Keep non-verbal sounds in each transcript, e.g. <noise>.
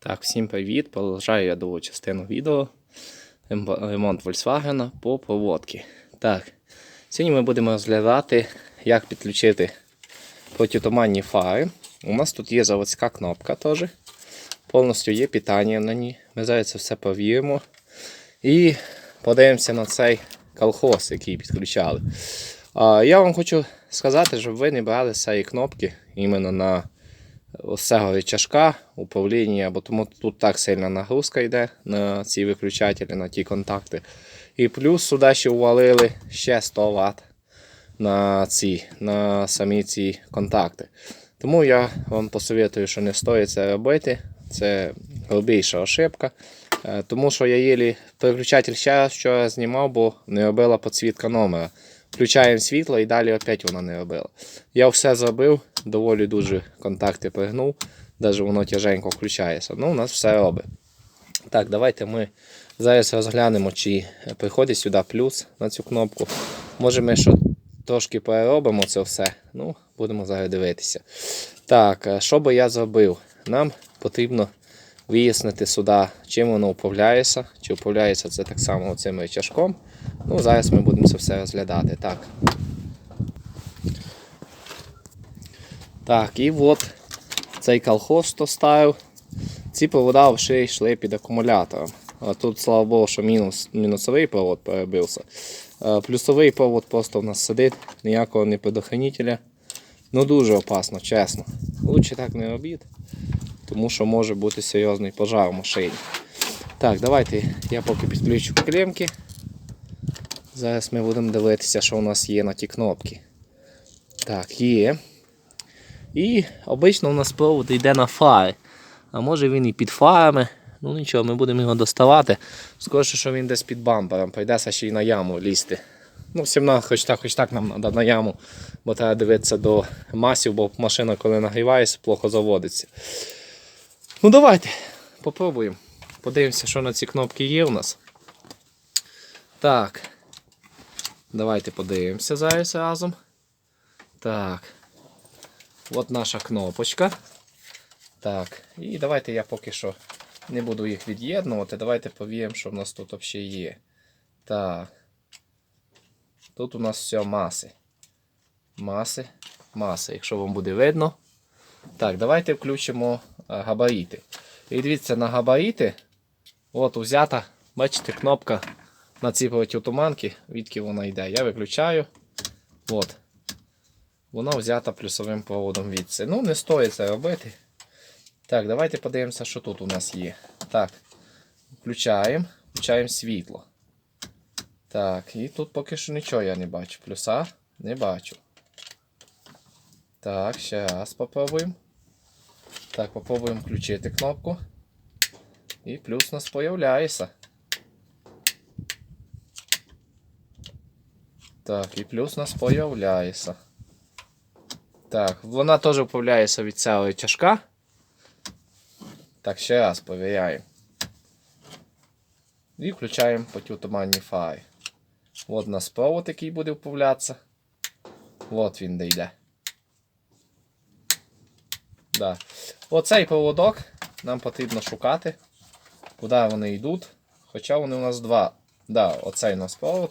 Так, всім привіт! Продовжаю я другу частину відео. Ремонт Volkswagen по проводці. Так, сьогодні ми будемо розглядати, як підключити протитуманні фари. У нас тут є заводська кнопка теж. Повністю є питання на ній. Ми зараз це все повіримо. І подивимося на цей колхоз, який підключали. Я вам хочу сказати, щоб ви не брали цієї кнопки іменно на ось цього рычажка управління, бо тому тут так сильна нагрузка йде на ці виключателі, на ті контакти. І плюс сюди ще увалили ще 100 Вт на ці, на самі ці контакти. Тому я вам посоветую, що не стоїть це робити. Це грубіша ошибка. Е, Тому що я єлі переключатель ще раз вчора знімав, бо не робила підсвітка номера. Включаємо світло і далі опять вона не робила. Я все зробив, доволі дуже контакти пригнув, навіть воно тяженько включається. Ну, у нас все робить. Так, давайте ми зараз розглянемо, чи приходить сюди плюс на цю кнопку. Може ми що трошки переробимо це все. Ну, будемо зараз дивитися. Так, е, що би я зробив? Нам потрібно вияснити сюди, чим воно управляється. Чи управляється це так само цим рычажком. Ну, зараз ми будемо це все розглядати. Так. Так, і от цей колхоз, хто ставив. Ці провода вже йшли під акумулятором. А тут, слава Богу, що мінус, мінусовий провод перебився. Е, Плюсовий провод просто в нас сидить, ніякого не предохранителя. Ну дуже опасно, чесно. Лучше так не робіть, тому що може бути серйозний пожар в машині. Так, давайте я поки підключу клемки. Зараз ми будемо дивитися, що у нас є на ті кнопки. Так, є. І обично у нас провод йде на фари. А може він і під фарами. Ну нічого, ми будемо його доставати. Скоріше, що він десь під бампером, прийдеться ще й на яму лізти. Ну, все одно, хоч так, хоч так нам треба на яму, бо треба дивитися до масів, бо машина, коли нагрівається, плохо заводиться. Ну давайте, попробуємо. Подивимося, що на ці кнопки є у нас. Так. Давайте подивимося зараз разом. Так. От наша кнопочка. Так, і давайте я поки що не буду їх від'єднувати. Давайте повіємо, що в нас тут взагалі є. Так. Тут у нас все маси. Маси, маси, якщо вам буде видно. Так, давайте включимо а, габарити. І дивіться на габарити. От взята, бачите, кнопка на цій протитуманки, відки вона йде. Я виключаю. От. Вона взята плюсовим проводом відси. Ну, не стоїть це робити. Так, давайте подивимося, що тут у нас є. Так, включаємо, включаємо світло. Так, і тут поки що нічого я не бачу. Плюса не бачу. Так, ще раз попробуємо. Так, попробуємо включити кнопку. І плюс у нас появляється. Так, і плюс у нас появляється. Так, вона теж управляється від цього тяжка. Так, ще раз перевіряємо. І включаємо потютуманні фари. От у нас провод, який буде управлятися. От він де йде. Да. Оцей проводок нам потрібно шукати, куди вони йдуть. Хоча вони у нас два. Да, оцей у нас провод.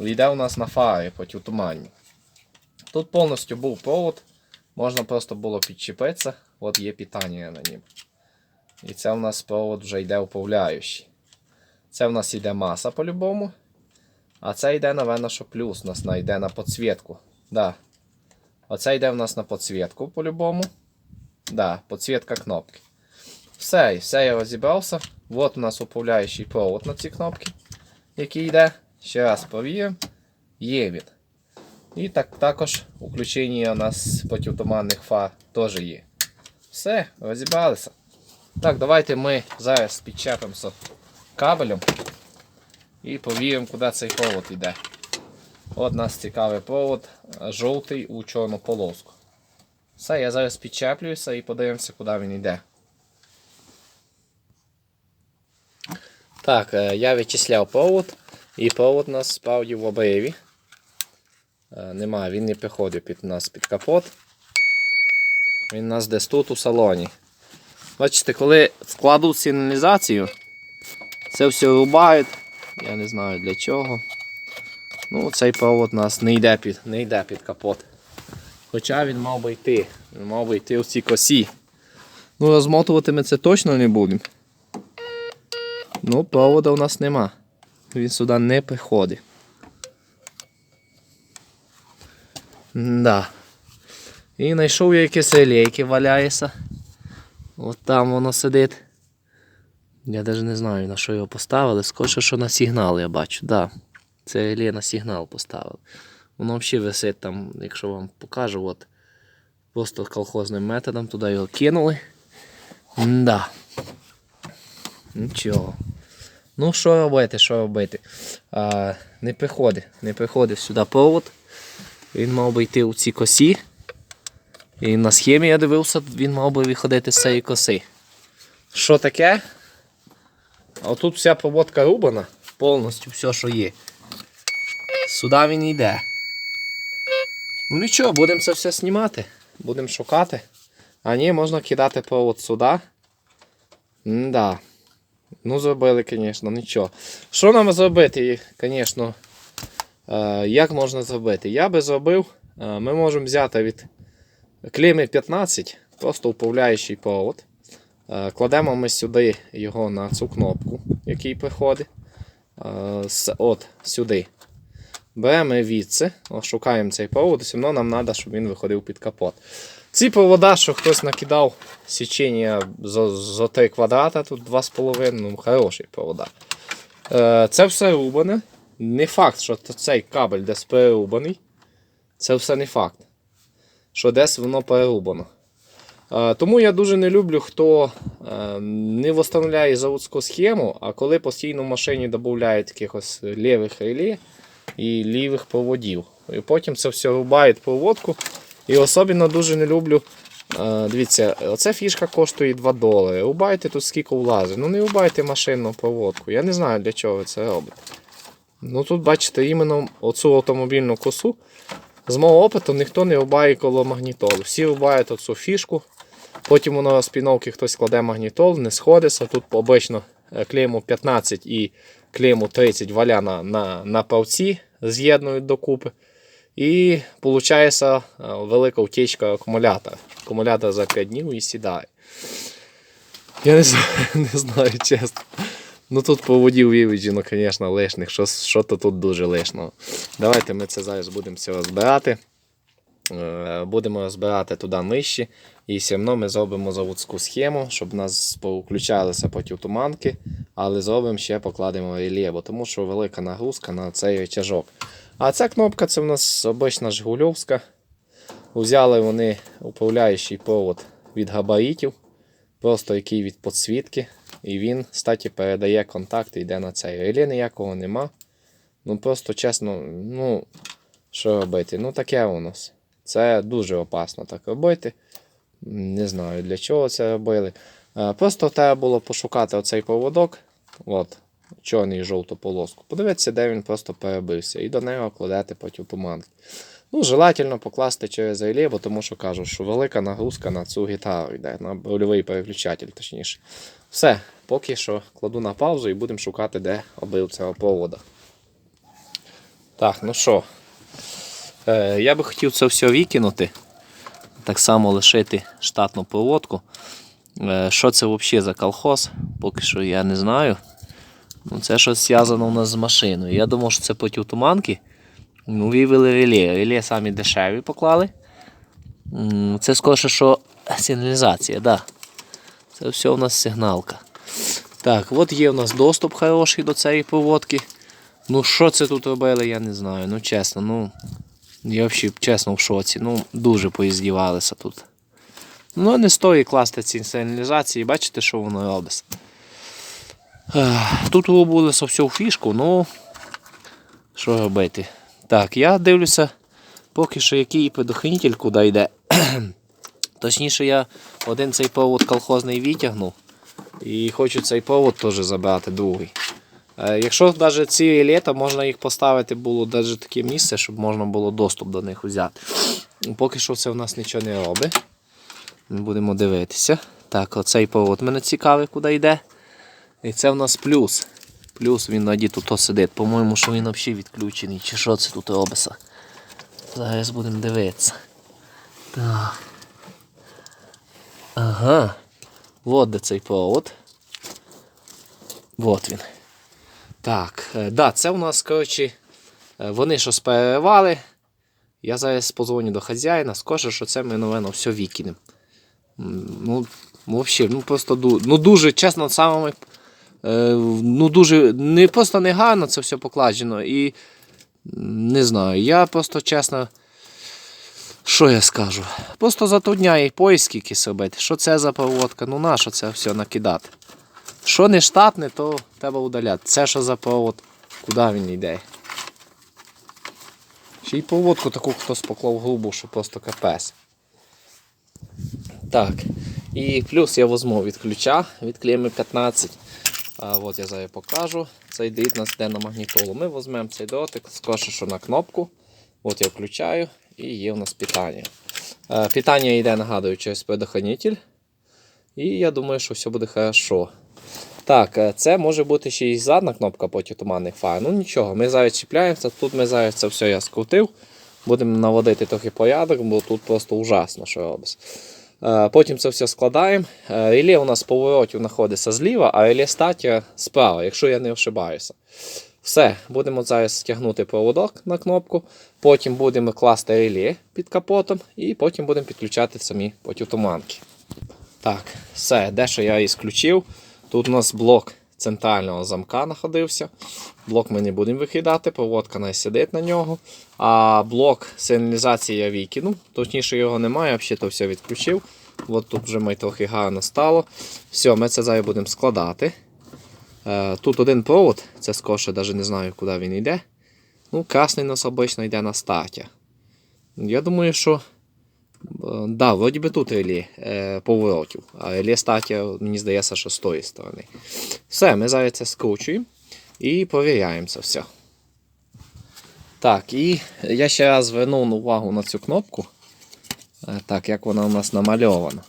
Йде у нас на фари по тютуманні. Тут повністю був провод. Можна просто було підчепитися. От є питання на нім. І це у нас провод вже йде управляючий. Це в нас йде маса по-любому. А це йде, напевно, що плюс у нас на- йде на підсвітку. Да. Оце йде в нас на підсвітку по-любому. Да, підсвітка кнопки. Все, все я розібрався. От у нас управляючий провод на ці кнопки, який йде. Ще раз провіримо. Є він. І так, також включення у нас протитуманних фар теж є. Все, розібралися. Так, давайте ми зараз підчепимося кабелем і повіримо, куди цей провод йде. От нас цікавий провод, жовтий у чорну полоску. Все, я зараз підчеплююся і подивимося, куди він йде. Так, е, я вичисляв провод, і провод у нас справді в обриві. Е, Немає, він не приходить під нас під капот. Він у нас десь тут у салоні. Бачите, коли вкладуть сигналізацію, це все рубають. Я не знаю для чого. Ну, цей провод у нас не йде під, не йде під капот. Хоча він мав би йти. Він мав би йти в цій косі. Ну, розмотувати ми це точно не будемо. Ну, провода у нас нема. Він сюди не приходить. Да. І знайшов я якесь реле, валяється. От там воно сидить. Я навіть не знаю на що його поставили. Скоріше, що на сигнал я бачу. Да. Це реле на сигнал поставили. Воно взагалі висить там, якщо вам покажу, от просто колхозним методом туди його кинули. Да. Нічого. Ну, що робити, що робити? А, не приходить, не приходить сюди провод. Він мав би йти у ці косі. І на схемі я дивився, він мав би виходити з цієї коси. Що таке? А тут вся проводка рубана, повністю все, що є. Сюди він йде. Ну нічого, будемо це все знімати. Будемо шукати. А ні, можна кидати провод сюди. Да. Ну, зробили, звісно, нічого. Що нам зробити, звісно, як можна зробити? Я би зробив, е, ми можемо взяти від клейми 15, просто управляючий провод. Е, Кладемо ми сюди його на цю кнопку, який приходить. Е, От сюди. Беремо відси, шукаємо цей провод, все одно нам треба, щоб він виходив під капот. Ці провода, що хтось накидав січення за, за 3 квадрата, тут 2,5, ну хороші провода. Е, Це все рубане. Не факт, що цей кабель десь перерубаний. Це все не факт. Що десь воно перерубано. Е, Тому я дуже не люблю, хто е, не встановляє заводську схему, а коли постійно в машині додають якихось лівих реле і лівих проводів. І потім це все рубають проводку. І особливо дуже не люблю. е, Дивіться, оця фішка коштує 2 долари. Рубайте тут скільки влазить. Ну не рубайте машинну проводку. Я не знаю для чого ви це робите. Ну тут бачите, іменно оцю автомобільну косу. З мого опиту ніхто не рубає коло магнітолу. Всі рубають оцю фішку. Потім воно з піновки хтось кладе магнітол, не сходиться. Тут обично е, клейму 15 і клейму 30 валя на, на, павці з'єднують докупи. І виходить велика утічка акумулятора. Акумулятор за 5 днів і сідає. Я не <laughs> знаю, не знаю чесно. Ну тут поводів вивіджено, звісно, лишних. Що, що то тут дуже лишного. Давайте ми це зараз будемо все розбирати. Е, Будемо розбирати туди нижче. І все одно ми зробимо заводську схему, щоб у нас включалися потім туманки, але зробимо ще покладемо реле, тому що велика нагрузка на цей рычажок. А ця кнопка це в нас обична Жигульовська. Взяли вони управляючий провод від габаритів, просто який від підсвітки. І він, кстати, передає контакт і йде на цей. Реле ніякого нема. Ну просто чесно, ну, що робити? Ну таке у нас. Це дуже опасно так робити. Не знаю для чого це робили. Е, Просто треба було пошукати оцей поводок. От, чорний і жовту полоску. Подивитися, де він просто перебився. І до нього кладете потім туманки. Ну, желательно покласти через реле, бо тому що кажу, що велика нагрузка на цю гітару йде, на рульовий переключатель, точніше. Все, поки що кладу на паузу і будемо шукати, де обрив цього провода. Так, ну що. Е, я би хотів це все викинути. Так само лишити штатну проводку. Е, що це взагалі за колхоз? Поки що я не знаю. Ну, це щось зв'язано у нас з машиною. Я думав, що це противотуманки. Ну, вивели реле. Реле самі дешеві поклали. Це скоріше, що сигналізація, да. Це все у нас сигналка. Так, от є у нас доступ хороший до цієї проводки. Ну, що це тут робили, я не знаю. Ну, чесно, ну. Я взагалі чесно в шоці. Ну, дуже поїздівалися тут. Ну, не стоїть класти ці сигналізації, бачите, що воно робить. Тут робили все в фішку, ну. Що робити? Так, я дивлюся, поки що який предохранитель куди йде. <clears throat> Точніше, я один цей провод колхозний витягнув. І хочу цей провод теж забрати, другий. Е, Якщо навіть ці то можна їх поставити було навіть таке місце, щоб можна було доступ до них взяти. <clears throat> Поки що це в нас нічого не робить. Будемо дивитися. Так, оцей повод мене цікавий, куди йде. І це в нас плюс. Плюс він наді тут сидить. По-моєму, що він взагалі відключений. Чи що це тут робиться? Зараз будемо дивитися. Так. Ага. От де цей провод. От він. Так, е, да, це у нас, коротше, е, вони щось переривали. Я зараз позвоню до хазяїна, скажу, що це ми, напевно, все викинемо. Ну, взагалі, ну просто ну, дуже, чесно, самими, ну дуже, не просто не гарно це все покладено. І не знаю, я просто чесно. Що я скажу? Просто затрудняє поиски якісь робити. Що це за проводка? Ну на що це все накидати? Що не штатне, то треба удаляти. Це що за провод? Куди він йде? Ще й проводку таку хтось поклав грубу, що просто капець. Так. І плюс я візьму від ключа від клеми 15. А, от я зараз покажу. Цей нас йде на магнітолу. Ми візьмемо цей дротик, скоше, що на кнопку. От я включаю і є у нас питання. Е, Питання йде, нагадую, через предохранитель. І я думаю, що все буде хорошо. Так, е, це може бути ще й задна кнопка проти туманних фар. Ну нічого, ми зараз чіпляємося. Тут ми зараз це все я скрутив. Будемо наводити трохи порядок, бо тут просто ужасно, що робиться. Е, Потім це все складаємо. Е, Реле у нас поворотів знаходиться зліва, а реле статія справа, якщо я не ошибаюся. Все, будемо зараз стягнути проводок на кнопку, потім будемо класти реле під капотом і потім будемо підключати самі протитуманки. Так, все, дещо я і включив. Тут у нас блок центрального замка знаходився. Блок ми не будемо викидати, проводка не сидить на нього. А блок сигналізації я викинув. Точніше його немає, я взагалі то все відключив. От тут вже ми трохи гарно стало. Все, ми це зараз будемо складати. Е, Тут один провод, це скоше, навіть не знаю, куди він йде. Ну, красний нас обично йде на старті. Я думаю, що. Е, Да, вроді би тут релі е, поворотів, а релі статі, мені здається, що з тої сторони. Все, ми зараз це скручуємо і перевіряємо це все. Так, і я ще раз звернув увагу на цю кнопку. Е, Так, як вона у нас намальована.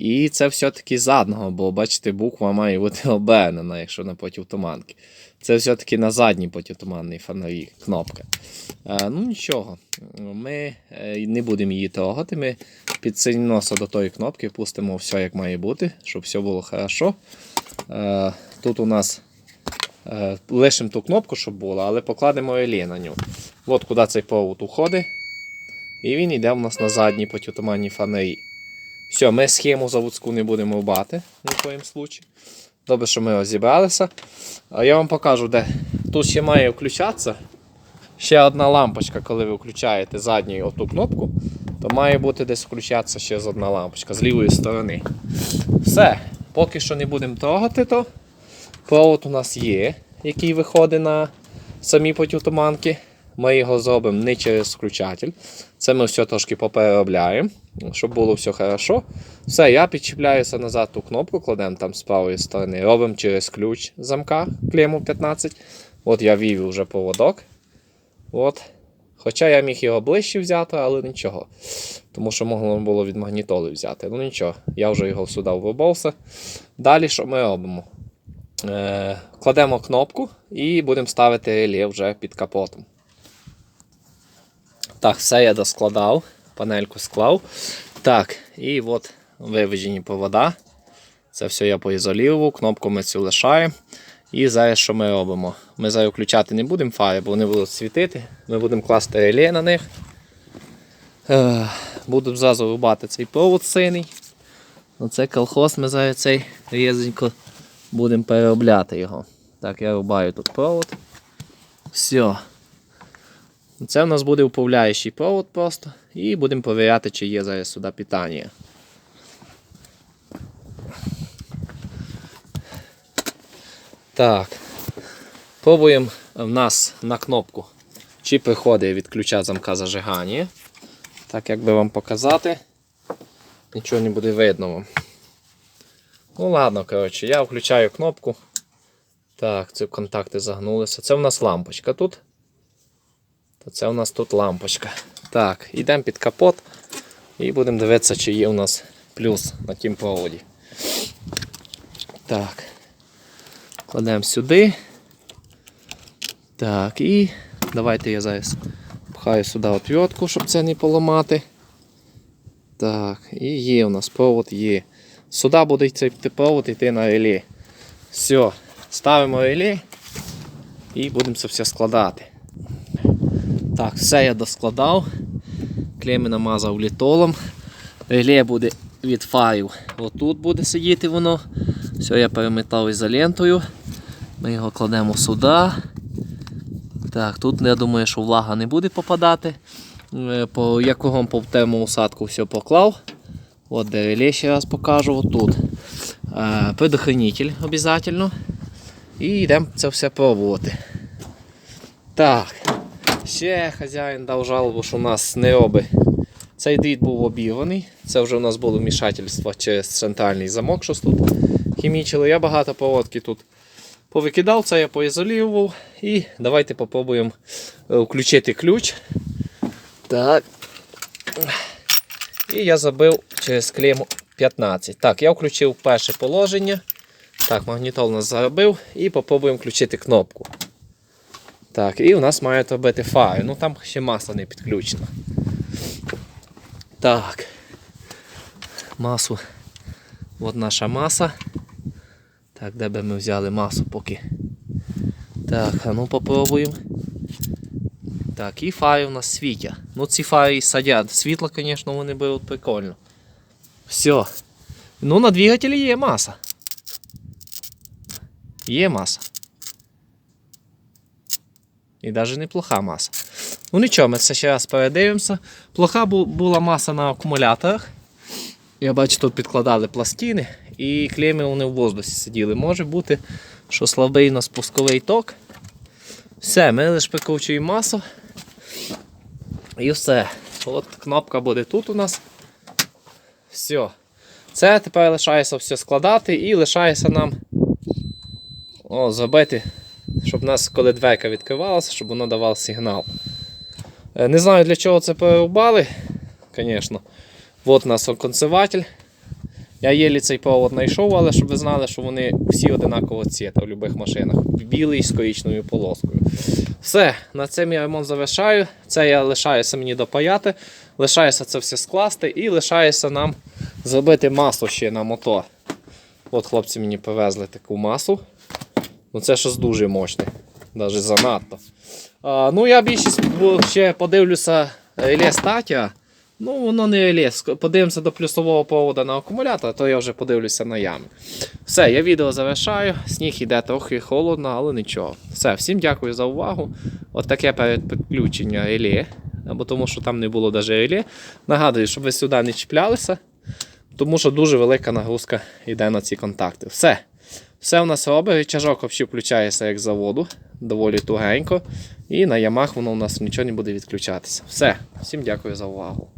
І це все-таки задного, бо бачите, буква має бути <laughs> обернена, якщо на протитуманки. Це все-таки на задній протитуманній фонарі кнопка. Е, ну нічого, ми е, не будемо її трогати. Ми підсильноса до тої кнопки пустимо все як має бути, щоб все було хорошо. Е, тут у нас е, лишимо ту кнопку, щоб було, але покладемо реле на нього. От куди цей провод уходить. І він йде у нас на задній протитуманній фонарі. Все, ми схему заводську не будемо рубати ні в коїм случаї. Добре, що ми розібралися. А я вам покажу, де. Тут ще має включатися. Ще одна лампочка, коли ви включаєте задню оту кнопку, то має бути десь включатися ще з одна лампочка з лівої сторони. Все. Поки що не будемо трогати, то провод у нас є, який виходить на самі протитуманки. Ми його зробимо не через включатель. Це ми все трошки попереробляємо, щоб було все хорошо. Все, я підчіпляюся назад ту кнопку, кладемо там з правої сторони, робимо через ключ замка клему 15. От я вів вже поводок. От. Хоча я міг його ближче взяти, але нічого. Тому що могло було від магнітоли взяти. Ну нічого, я вже його сюди врубався. Далі що ми робимо? Е, кладемо кнопку і будемо ставити реле вже під капотом. Так, все я доскладав, панельку склав. Так, і от виведені провода. Це все я поізолірував, кнопку ми цю лишаємо. І зараз що ми робимо? Ми зараз включати не будемо фари, бо вони будуть світити. Ми будемо класти реле на них. Е, Буду зразу рубати цей провод синий. Оце колхоз, ми зараз цей різенько будемо переробляти його. Так, я рубаю тут провод. Все. Це у нас буде управляючий провод просто. І будемо перевіряти, чи є зараз сюди питання. Так. Пробуємо в нас на кнопку, чи приходить від ключа замка зажигання. Так, як би вам показати, нічого не буде видно вам. Ну ладно, коротше, я включаю кнопку. Так, ці контакти загнулися. Це у нас лампочка тут. То це у нас тут лампочка. Так, йдемо під капот і будемо дивитися, чи є у нас плюс на тім проводі. Так. Кладемо сюди. Так, і давайте я зараз пхаю сюди отвертку, щоб це не поламати. Так, і є у нас провод є. Сюди буде цей провод йти на реле. Все, ставимо реле і будемо це все складати. Так, все я доскладав. Клеми намазав літолом. Реле буде від фарів. Отут буде сидіти воно. Все, я переметав ізолентою. Ми його кладемо сюди. Так, тут я думаю, що влага не буде попадати. Е, По якого по тему усадку все поклав. От де реле ще раз покажу. Отут. Е, Предохранитель обов'язково. І йдемо це все пробувати. Так. Ще хазяїн дав жалобу, що у нас не роби. Цей дріт був обірваний. Це вже у нас було вмішательство через центральний замок, щось тут хімічили. Я багато проводки тут повикидав, це я поізолював. І давайте попробуємо е, включити ключ. Так. І я забив через клему 15. Так, я включив перше положення. Так, магнітол у нас заробив. І попробуємо включити кнопку. Так, і у нас має робити фари. Ну там ще масло не підключено. Так. Масу. От наша маса. Так, де би ми взяли масу поки. Так, а ну попробуємо. Так, і фари у нас світять. Ну ці і садять. Світло, звісно, вони беруть прикольно. Все. Ну на двигателі є маса. Є маса. І навіть неплоха маса. Ну нічого, ми це ще раз передивимося. Плоха була маса на акумуляторах. Я бачу, тут підкладали пластини і клеми вони в воздусі сиділи. Може бути, що слабий у нас пусковий ток. Все, ми лише прикручуємо масу. І все. От кнопка буде тут у нас. Все. Це тепер лишається все складати і лишається нам о, зробити, щоб у нас, коли дверка відкривалася, щоб воно давало сигнал. Е, Не знаю для чого це перерубали, звісно. От у нас консерватель. Я єлі цей провод знайшов, але щоб ви знали, що вони всі одинакового цвіта в будь-яких машинах. Білий з коричневою полоскою. Все, на цим я ремонт завершаю. Це я лишаюся мені допаяти, лишається це все скласти і лишається нам зробити масу ще на мотор. От хлопці мені повезли таку масу. Ну це щось дуже мощне, навіть занадто. А, ну я більшість ще подивлюся реле статія. Ну, воно не реле. Подивимося до плюсового проводу на акумулятор, то я вже подивлюся на ями. Все, я відео завершаю. Сніг іде трохи холодно, але нічого. Все, всім дякую за увагу. От таке перед підключення реле. Або тому, що там не було навіть реле. Нагадую, щоб ви сюди не чіплялися, тому що дуже велика нагрузка йде на ці контакти. Все. Все в нас робить, рычажок включається як заводу, доволі тугенько. І на ямах воно у нас нічого не буде відключатися. Все, всім дякую за увагу.